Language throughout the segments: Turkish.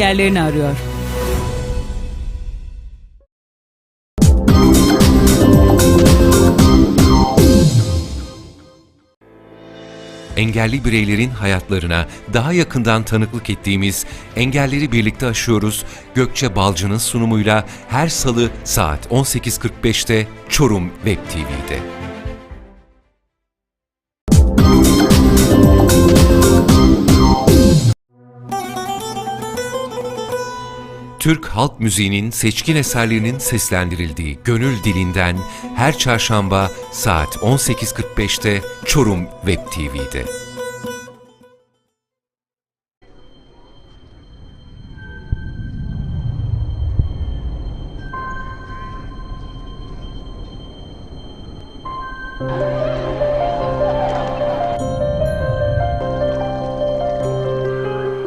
yerlerini arıyor. engelli bireylerin hayatlarına daha yakından tanıklık ettiğimiz Engelleri Birlikte Aşıyoruz Gökçe Balcı'nın sunumuyla her salı saat 18.45'te Çorum Web TV'de. Türk halk müziğinin seçkin eserlerinin seslendirildiği Gönül Dilinden her çarşamba saat 18.45'te Çorum Web TV'de.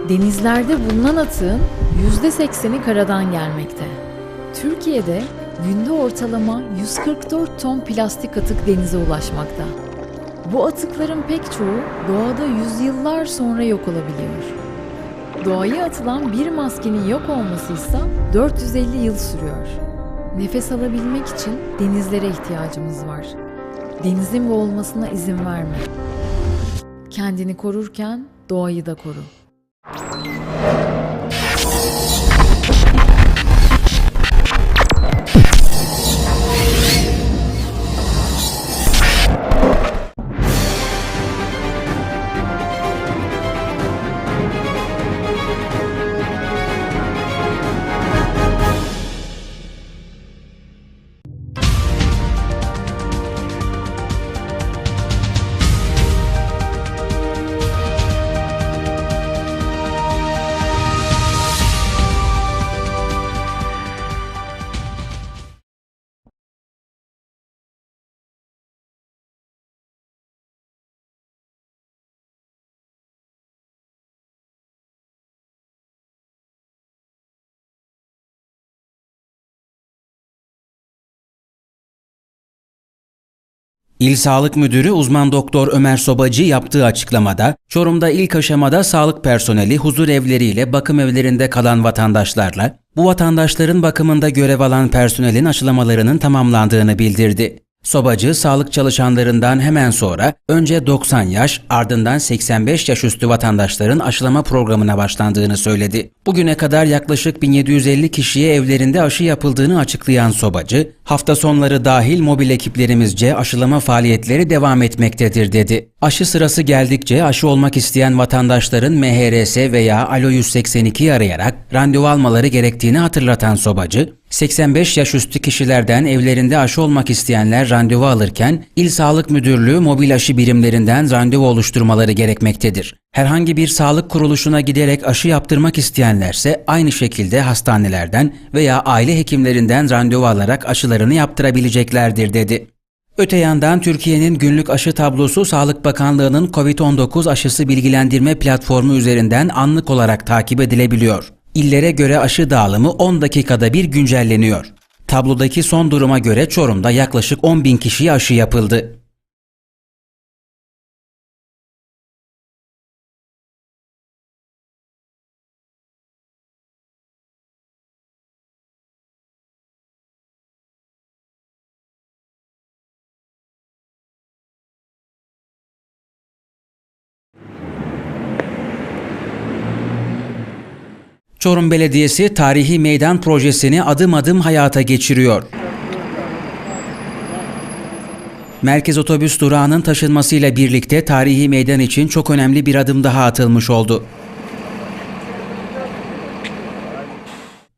Denizlerde bulunan atığın %80'i karadan gelmekte. Türkiye'de günde ortalama 144 ton plastik atık denize ulaşmakta. Bu atıkların pek çoğu doğada yüzyıllar sonra yok olabiliyor. Doğaya atılan bir maskenin yok olması ise 450 yıl sürüyor. Nefes alabilmek için denizlere ihtiyacımız var. Denizin boğulmasına izin verme. Kendini korurken doğayı da koru. İl Sağlık Müdürü uzman doktor Ömer Sobacı yaptığı açıklamada, Çorum'da ilk aşamada sağlık personeli huzur evleriyle bakım evlerinde kalan vatandaşlarla, bu vatandaşların bakımında görev alan personelin aşılamalarının tamamlandığını bildirdi. Sobacı, sağlık çalışanlarından hemen sonra önce 90 yaş ardından 85 yaş üstü vatandaşların aşılama programına başlandığını söyledi. Bugüne kadar yaklaşık 1750 kişiye evlerinde aşı yapıldığını açıklayan Sobacı, hafta sonları dahil mobil ekiplerimizce aşılama faaliyetleri devam etmektedir dedi. Aşı sırası geldikçe aşı olmak isteyen vatandaşların MHRS veya Alo 182'yi arayarak randevu almaları gerektiğini hatırlatan Sobacı, 85 yaş üstü kişilerden evlerinde aşı olmak isteyenler randevu alırken İl Sağlık Müdürlüğü mobil aşı birimlerinden randevu oluşturmaları gerekmektedir. Herhangi bir sağlık kuruluşuna giderek aşı yaptırmak isteyenlerse aynı şekilde hastanelerden veya aile hekimlerinden randevu alarak aşılarını yaptırabileceklerdir dedi. Öte yandan Türkiye'nin günlük aşı tablosu Sağlık Bakanlığı'nın COVID-19 aşısı bilgilendirme platformu üzerinden anlık olarak takip edilebiliyor. İllere göre aşı dağılımı 10 dakikada bir güncelleniyor. Tablodaki son duruma göre Çorum'da yaklaşık 10 bin kişiye aşı yapıldı. Çorum Belediyesi tarihi meydan projesini adım adım hayata geçiriyor. Merkez otobüs durağının taşınmasıyla birlikte tarihi meydan için çok önemli bir adım daha atılmış oldu.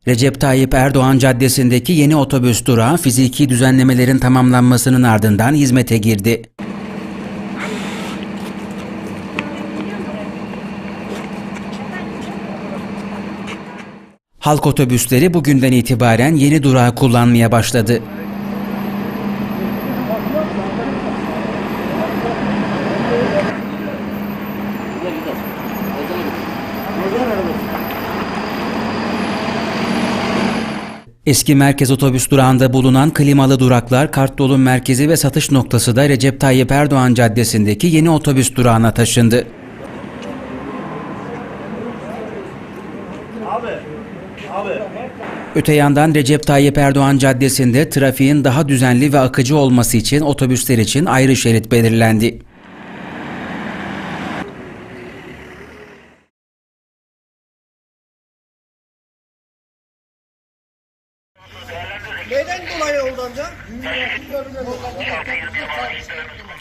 Recep Tayyip Erdoğan Caddesi'ndeki yeni otobüs durağı fiziki düzenlemelerin tamamlanmasının ardından hizmete girdi. Halk otobüsleri bugünden itibaren yeni durağı kullanmaya başladı. Eski merkez otobüs durağında bulunan klimalı duraklar Kartdol'un merkezi ve satış noktası da Recep Tayyip Erdoğan Caddesi'ndeki yeni otobüs durağına taşındı. Öte yandan Recep Tayyip Erdoğan Caddesi'nde trafiğin daha düzenli ve akıcı olması için otobüsler için ayrı şerit belirlendi. Neden dolayı oldu amca?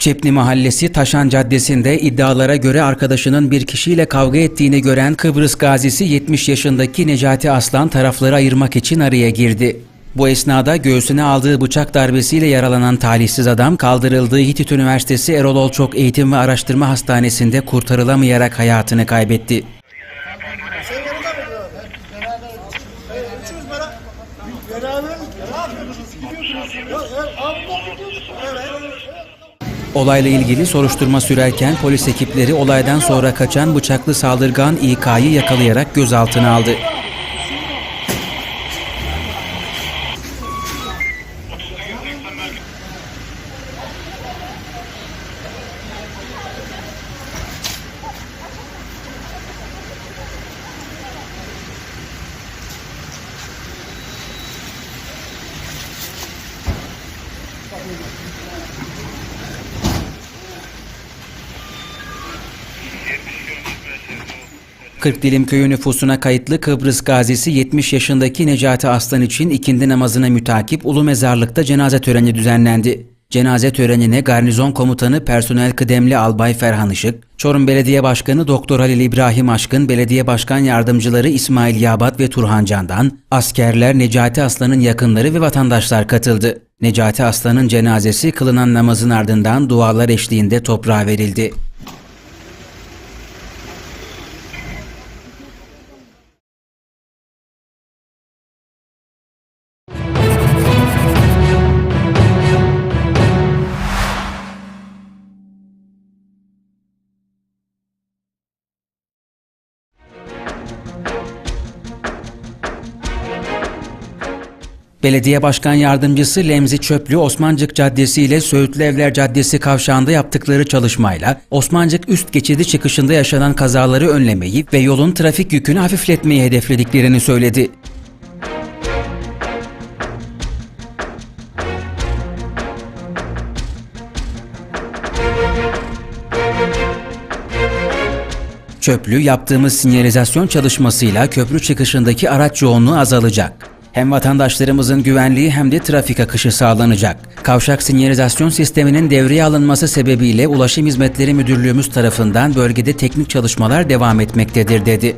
Çepni Mahallesi Taşan Caddesi'nde iddialara göre arkadaşının bir kişiyle kavga ettiğini gören Kıbrıs gazisi 70 yaşındaki Necati Aslan tarafları ayırmak için araya girdi. Bu esnada göğsüne aldığı bıçak darbesiyle yaralanan talihsiz adam kaldırıldığı Hitit Üniversitesi Erol Olçok Eğitim ve Araştırma Hastanesi'nde kurtarılamayarak hayatını kaybetti. Olayla ilgili soruşturma sürerken polis ekipleri olaydan sonra kaçan bıçaklı saldırgan İK'yı yakalayarak gözaltına aldı. Kırkdilim köyü nüfusuna kayıtlı Kıbrıs gazisi 70 yaşındaki Necati Aslan için ikindi namazına mütakip Ulu Mezarlık'ta cenaze töreni düzenlendi. Cenaze törenine garnizon komutanı personel kıdemli Albay Ferhan Işık, Çorum Belediye Başkanı Doktor Halil İbrahim Aşkın, Belediye Başkan Yardımcıları İsmail Yabat ve Turhan Candan, askerler Necati Aslan'ın yakınları ve vatandaşlar katıldı. Necati Aslan'ın cenazesi kılınan namazın ardından dualar eşliğinde toprağa verildi. Belediye Başkan Yardımcısı Lemzi Çöplü Osmancık Caddesi ile Söğütlü Evler Caddesi kavşağında yaptıkları çalışmayla Osmancık üst geçidi çıkışında yaşanan kazaları önlemeyi ve yolun trafik yükünü hafifletmeyi hedeflediklerini söyledi. Çöplü yaptığımız sinyalizasyon çalışmasıyla köprü çıkışındaki araç yoğunluğu azalacak. Hem vatandaşlarımızın güvenliği hem de trafik akışı sağlanacak. Kavşak sinyalizasyon sisteminin devreye alınması sebebiyle Ulaşım Hizmetleri Müdürlüğümüz tarafından bölgede teknik çalışmalar devam etmektedir dedi.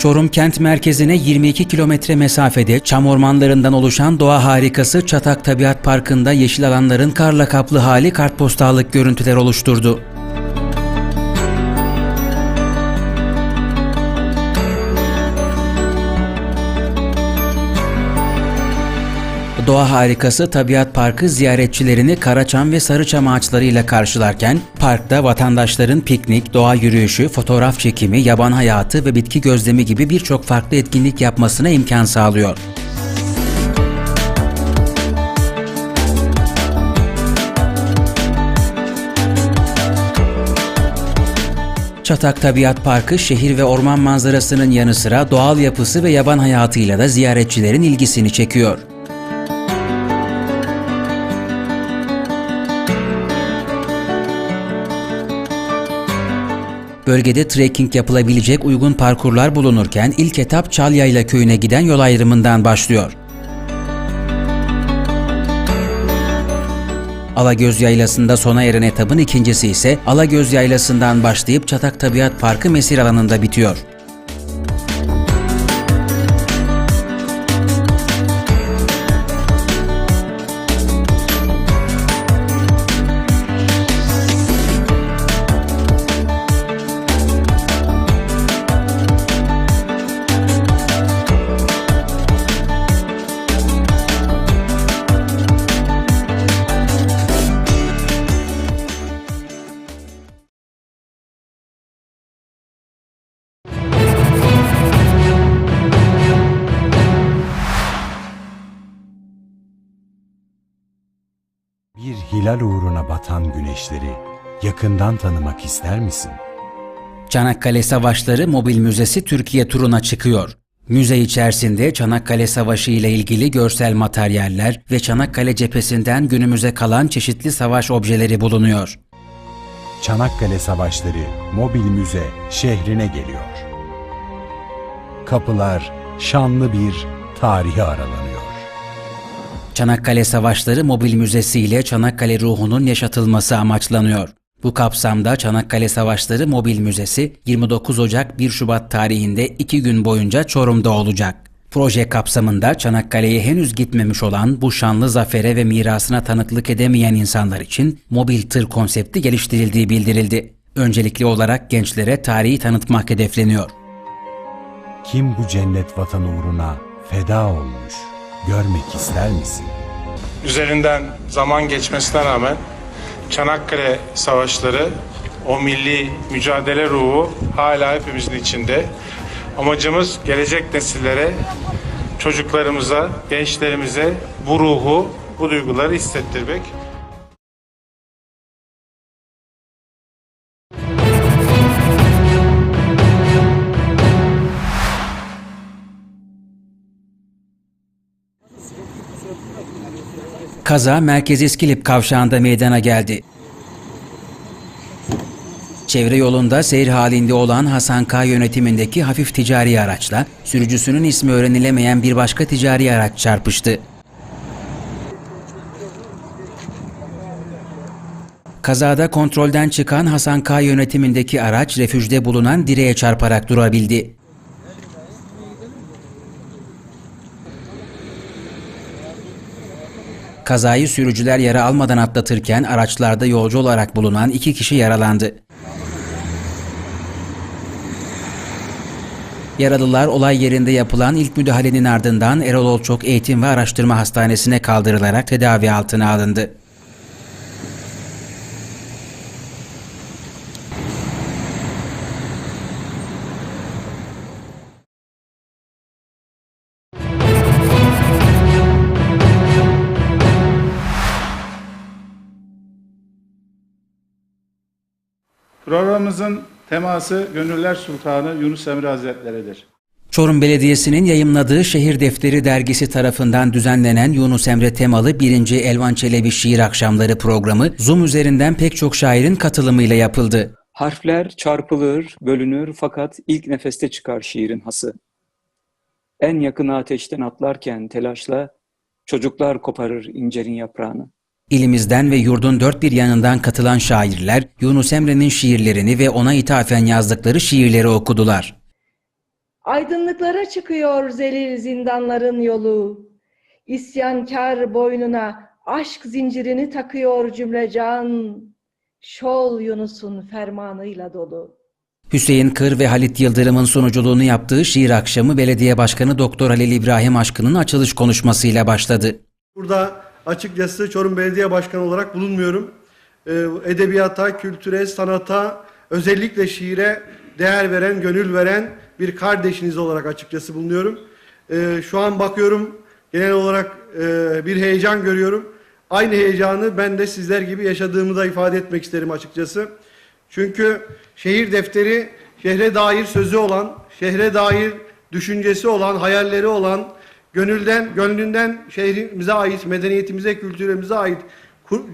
Çorum kent merkezine 22 kilometre mesafede çam ormanlarından oluşan doğa harikası Çatak Tabiat Parkı'nda yeşil alanların karla kaplı hali kartpostallık görüntüler oluşturdu. Doğa harikası Tabiat Parkı ziyaretçilerini Karaçam ve Sarıçam ağaçlarıyla karşılarken parkta vatandaşların piknik, doğa yürüyüşü, fotoğraf çekimi, yaban hayatı ve bitki gözlemi gibi birçok farklı etkinlik yapmasına imkan sağlıyor. Çatak Tabiat Parkı şehir ve orman manzarasının yanı sıra doğal yapısı ve yaban hayatıyla da ziyaretçilerin ilgisini çekiyor. Bölgede trekking yapılabilecek uygun parkurlar bulunurken ilk etap Çalyayla köyüne giden yol ayrımından başlıyor. Alagöz Yaylası'nda sona eren etapın ikincisi ise Alagöz Yaylası'ndan başlayıp Çatak Tabiat Parkı mesir alanında bitiyor. Batan güneşleri yakından tanımak ister misin? Çanakkale Savaşları Mobil Müzesi Türkiye turuna çıkıyor. Müze içerisinde Çanakkale Savaşı ile ilgili görsel materyaller ve Çanakkale cephesinden günümüze kalan çeşitli savaş objeleri bulunuyor. Çanakkale Savaşları Mobil Müze şehrine geliyor. Kapılar şanlı bir tarihe aralanıyor. Çanakkale Savaşları Mobil Müzesi ile Çanakkale ruhunun yaşatılması amaçlanıyor. Bu kapsamda Çanakkale Savaşları Mobil Müzesi 29 Ocak 1 Şubat tarihinde 2 gün boyunca Çorum'da olacak. Proje kapsamında Çanakkale'ye henüz gitmemiş olan bu şanlı zafere ve mirasına tanıklık edemeyen insanlar için mobil tır konsepti geliştirildiği bildirildi. Öncelikli olarak gençlere tarihi tanıtmak hedefleniyor. Kim bu cennet vatan uğruna feda olmuş görmek ister misin? üzerinden zaman geçmesine rağmen Çanakkale Savaşları, o milli mücadele ruhu hala hepimizin içinde. Amacımız gelecek nesillere, çocuklarımıza, gençlerimize bu ruhu, bu duyguları hissettirmek. Kaza Merkez İskilip kavşağında meydana geldi. Çevre yolunda seyir halinde olan Hasan K yönetimindeki hafif ticari araçla sürücüsünün ismi öğrenilemeyen bir başka ticari araç çarpıştı. Kazada kontrolden çıkan Hasan K yönetimindeki araç refüjde bulunan direğe çarparak durabildi. Kazayı sürücüler yara almadan atlatırken araçlarda yolcu olarak bulunan iki kişi yaralandı. Yaralılar olay yerinde yapılan ilk müdahalenin ardından Erol Olçok Eğitim ve Araştırma Hastanesi'ne kaldırılarak tedavi altına alındı. Programımızın teması Gönüller Sultanı Yunus Emre Hazretleri'dir. Çorum Belediyesi'nin yayımladığı Şehir Defteri dergisi tarafından düzenlenen Yunus Emre temalı 1. Elvan Çelebi Şiir Akşamları programı Zoom üzerinden pek çok şairin katılımıyla yapıldı. Harfler çarpılır, bölünür fakat ilk nefeste çıkar şiirin hası. En yakını ateşten atlarken telaşla çocuklar koparır incerin yaprağını. İlimizden ve yurdun dört bir yanından katılan şairler Yunus Emre'nin şiirlerini ve ona ithafen yazdıkları şiirleri okudular. Aydınlıklara çıkıyor zelil zindanların yolu. İsyankar boynuna aşk zincirini takıyor cümlecan. Şol Yunus'un fermanıyla dolu. Hüseyin Kır ve Halit Yıldırım'ın sunuculuğunu yaptığı şiir akşamı belediye başkanı Doktor Halil İbrahim Aşkın'ın açılış konuşmasıyla başladı. Burada açıkçası Çorum Belediye Başkanı olarak bulunmuyorum. Ee, Edebiyata, kültüre, sanata, özellikle şiire değer veren, gönül veren bir kardeşiniz olarak açıkçası bulunuyorum. Ee, Şu an bakıyorum genel olarak e, bir heyecan görüyorum. Aynı heyecanı ben de sizler gibi yaşadığımı da ifade etmek isterim açıkçası. Çünkü şehir defteri şehre dair sözü olan, şehre dair düşüncesi olan, hayalleri olan, gönülden, gönlünden şehrimize ait, medeniyetimize, kültürümüze ait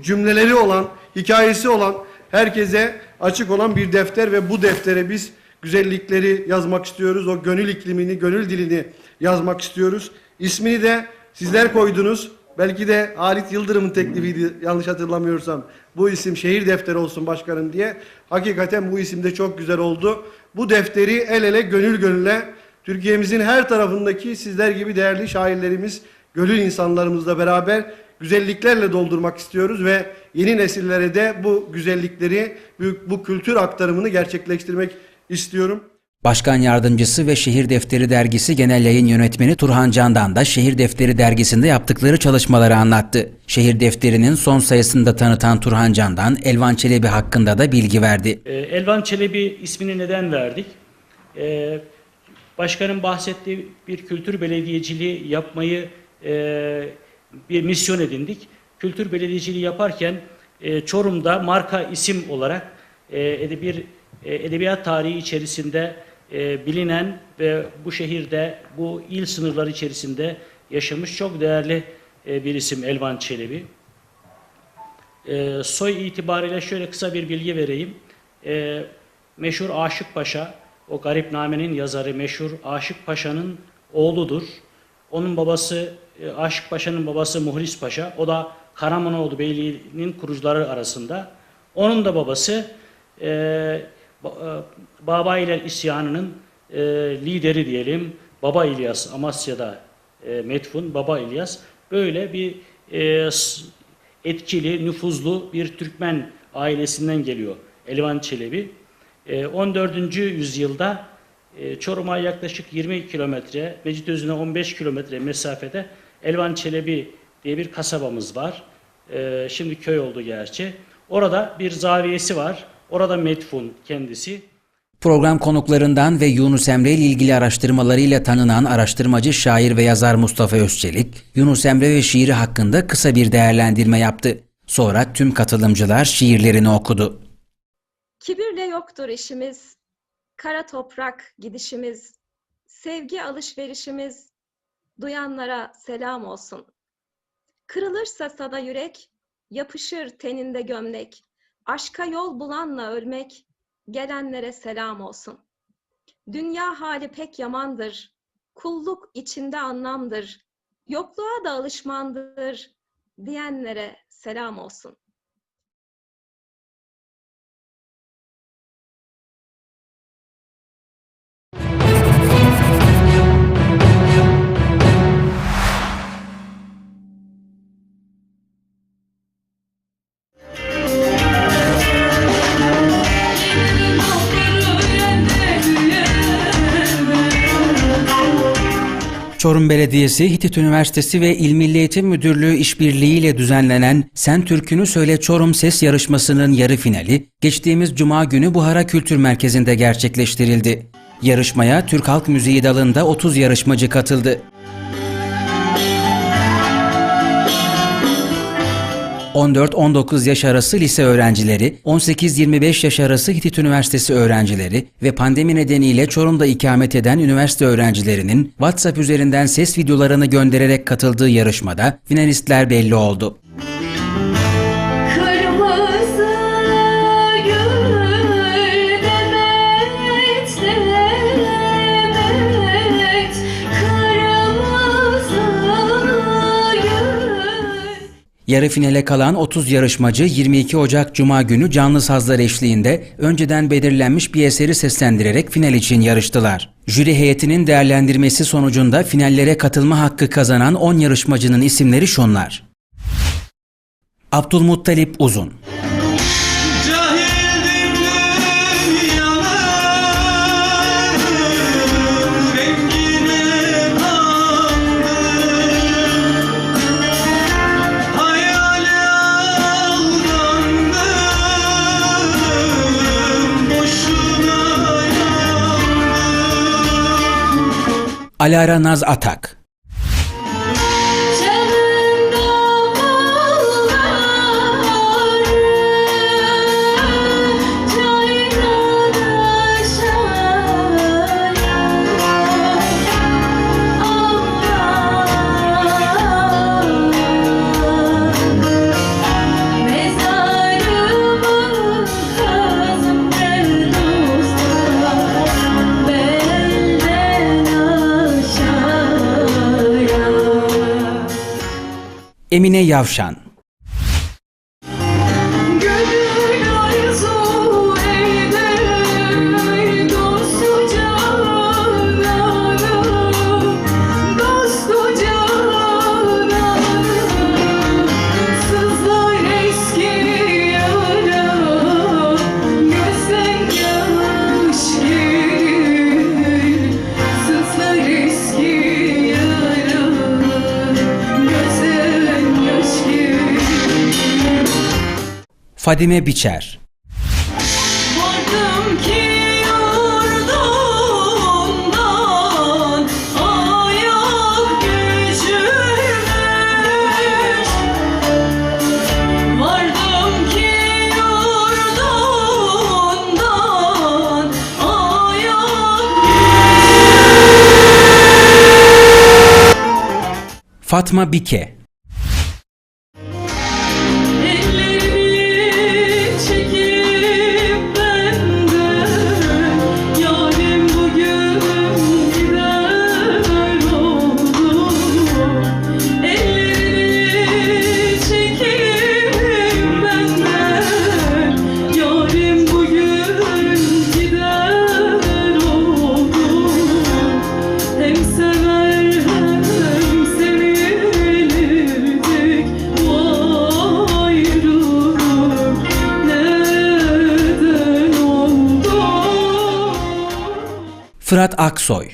cümleleri olan, hikayesi olan, herkese açık olan bir defter ve bu deftere biz güzellikleri yazmak istiyoruz. O gönül iklimini, gönül dilini yazmak istiyoruz. İsmini de sizler koydunuz. Belki de Halit Yıldırım'ın teklifiydi yanlış hatırlamıyorsam. Bu isim şehir defteri olsun başkanım diye. Hakikaten bu isim de çok güzel oldu. Bu defteri el ele gönül gönüle Türkiye'mizin her tarafındaki sizler gibi değerli şairlerimiz, gönül insanlarımızla beraber güzelliklerle doldurmak istiyoruz ve yeni nesillere de bu güzellikleri, bu, bu kültür aktarımını gerçekleştirmek istiyorum. Başkan Yardımcısı ve Şehir Defteri Dergisi Genel Yayın Yönetmeni Turhan Candan da Şehir Defteri Dergisi'nde yaptıkları çalışmaları anlattı. Şehir Defteri'nin son sayısında tanıtan Turhan Candan, Elvan Çelebi hakkında da bilgi verdi. Ee, Elvan Çelebi ismini neden verdik? Başkanın bahsettiği bir kültür belediyeciliği yapmayı e, bir misyon edindik. Kültür belediyeciliği yaparken e, Çorum'da marka isim olarak e, ede- bir e, edebiyat tarihi içerisinde e, bilinen ve bu şehirde, bu il sınırları içerisinde yaşamış çok değerli e, bir isim Elvan Çelebi. E, soy itibariyle şöyle kısa bir bilgi vereyim. E, meşhur Aşık Paşa, o Garipname'nin yazarı meşhur Aşık Paşa'nın oğludur. Onun babası, e, Aşık Paşa'nın babası Muhlis Paşa, o da Karamanoğlu Beyliği'nin kurucuları arasında. Onun da babası e, e, Baba İlal isyanının e, lideri diyelim, Baba İlyas, Amasya'da e, metfun, Baba İlyas. Böyle bir e, etkili, nüfuzlu bir Türkmen ailesinden geliyor Elvan Çelebi. E, 14. yüzyılda e, Çorum'a yaklaşık 20 kilometre, Mecitözü'ne 15 kilometre mesafede Elvan Çelebi diye bir kasabamız var. E, Şimdi köy oldu gerçi. Orada bir zaviyesi var. Orada metfun kendisi. Program konuklarından ve Yunus Emre ile ilgili araştırmalarıyla tanınan araştırmacı, şair ve yazar Mustafa Özçelik, Yunus Emre ve şiiri hakkında kısa bir değerlendirme yaptı. Sonra tüm katılımcılar şiirlerini okudu. Kibirle yoktur işimiz, kara toprak gidişimiz, sevgi alışverişimiz, duyanlara selam olsun. Kırılırsa sada yürek, yapışır teninde gömlek, aşka yol bulanla ölmek, gelenlere selam olsun. Dünya hali pek yamandır, kulluk içinde anlamdır, yokluğa da alışmandır, diyenlere selam olsun. Çorum Belediyesi, Hitit Üniversitesi ve İl Milli Eğitim Müdürlüğü işbirliğiyle düzenlenen Sen Türkünü Söyle Çorum Ses yarışmasının yarı finali geçtiğimiz Cuma günü Buhara Kültür Merkezi'nde gerçekleştirildi. Yarışmaya Türk Halk Müziği dalında 30 yarışmacı katıldı. 14-19 yaş arası lise öğrencileri, 18-25 yaş arası Hitit Üniversitesi öğrencileri ve pandemi nedeniyle Çorum'da ikamet eden üniversite öğrencilerinin WhatsApp üzerinden ses videolarını göndererek katıldığı yarışmada finalistler belli oldu. Yarı finale kalan 30 yarışmacı 22 Ocak Cuma günü canlı sazlar eşliğinde önceden belirlenmiş bir eseri seslendirerek final için yarıştılar. Jüri heyetinin değerlendirmesi sonucunda finallere katılma hakkı kazanan 10 yarışmacının isimleri şunlar. Abdülmuttalip Uzun, Alara Naz Atak, Emine Yavşan, Fadime Biçer. Fatma Bike. Fırat Aksoy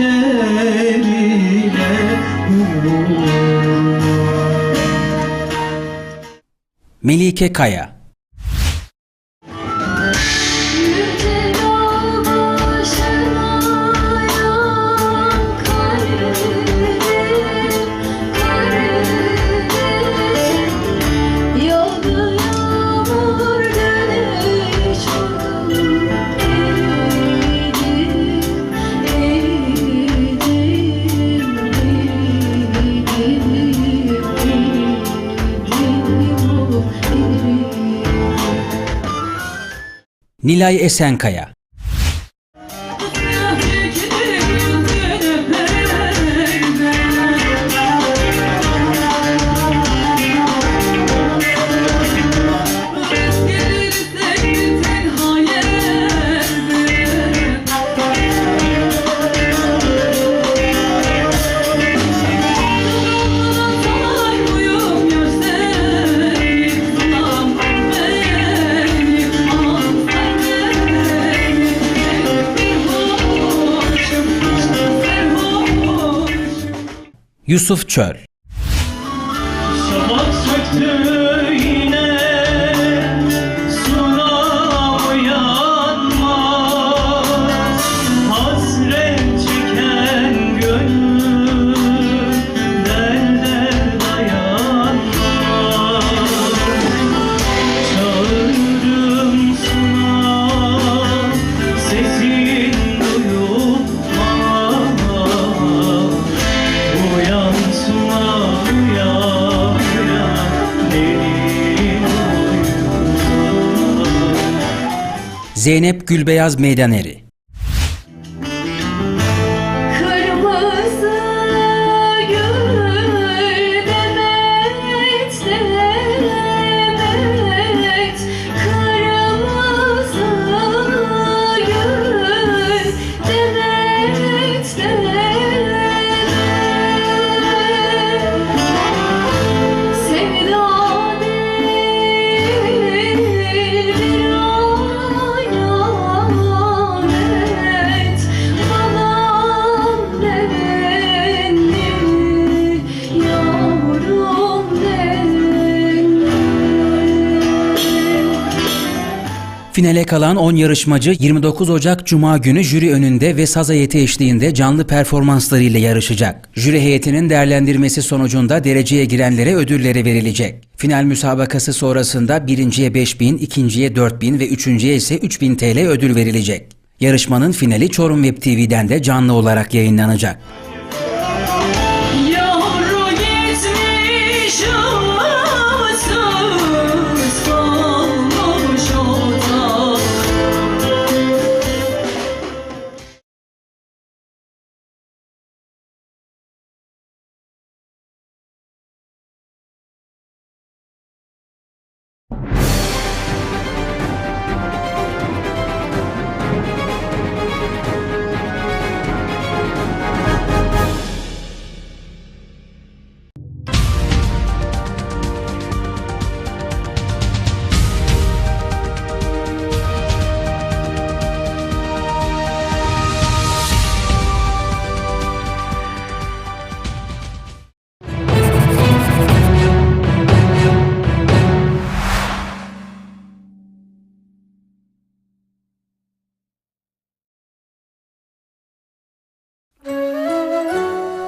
şeker ile Melike Kaya Nilay Esenkaya Yusuf Çöl Zeynep Gülbeyaz Meydaneri Finale kalan 10 yarışmacı 29 Ocak Cuma günü jüri önünde ve saz heyeti eşliğinde canlı performanslarıyla yarışacak. Jüri heyetinin değerlendirmesi sonucunda dereceye girenlere ödülleri verilecek. Final müsabakası sonrasında birinciye 5000, ikinciye 4000 ve üçüncüye ise 3000 TL ödül verilecek. Yarışmanın finali Çorum Web TV'den de canlı olarak yayınlanacak.